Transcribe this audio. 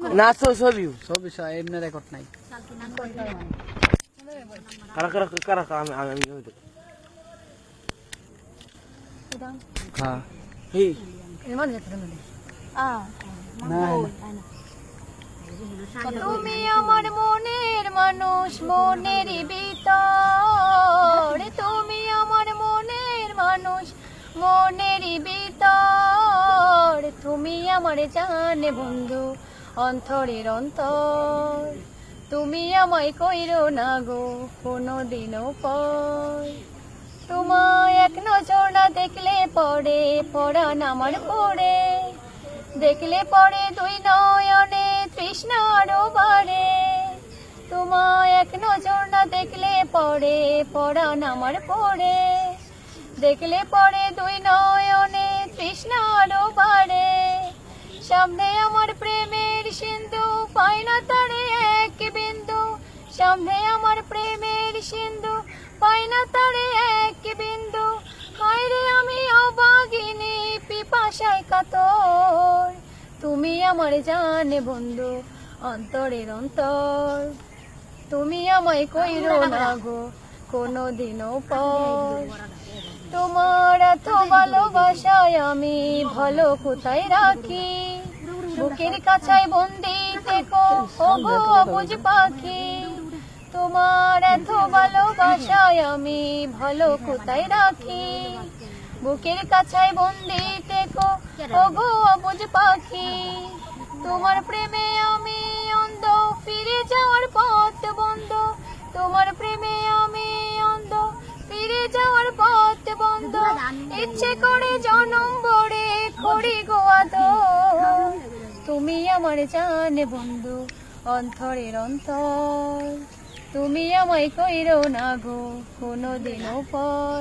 নাচো ছবি সব এমনি রেকর্ড নাই। কারা কারা কারা কারা আমি আমি আমি হ্যাঁ। তুমি আমার মনের মানুষ মনের ভিতর। তুমি আমার মনের মানুষ মনের ভিতর। তুমি আমার জানে বন্ধু অন্তরের অন্তর তুমি আমায় কইরো না গো কোনো দিনও পর। তোমায় এক নজর না দেখলে পড়ে পড়ান আমার পড়ে দেখলে পড়ে দুই নয়নে তৃষ্ণা আরও বাড়ে। তোমায় এক নজর না দেখলে পড়ে পড়ান আমার পড়ে দেখলে পড়ে দুই নয়নে তৃষ্ণা আরও বাড়ে। সামনে আমার প্রেমের সিন্ধু পাই তারে এক বিন্দু। সামনে আমার প্রেমের সিন্ধু পাই তারে এক বিন্দু। হায় রে আমি অবাগিনী, পিপাসায় কাতর। তুমি আমার জানে বন্ধু, অন্তরের অন্তর। তুমি আমায় কইরো না গো কোনো দিনও পর। তোমার এত ভালোবাসায় আমি ভালো কোথায় রাখি? বুকের কাছায় বন্দি থেকো, ওগো অবুঝ পাখি। তোমার এত ভালোবাসায় আমি ভালো কোথায় রাখি? বুকের কাছায় বন্দি থেকো, ওগো অবুঝ পাখি। তোমার প্রেমে আমি অন্ধ, ফিরে যাওয়ার পথ বন্ধ। তোমার প্রেমে আমি অন্ধ, ফিরে যাওয়ার পথ বন্ধ। ইচ্ছে করে জনম আমার জানে বন্ধু অন্তরের অন্তর। তুমি আমায় কইরো না গো কোনো দিনও পর।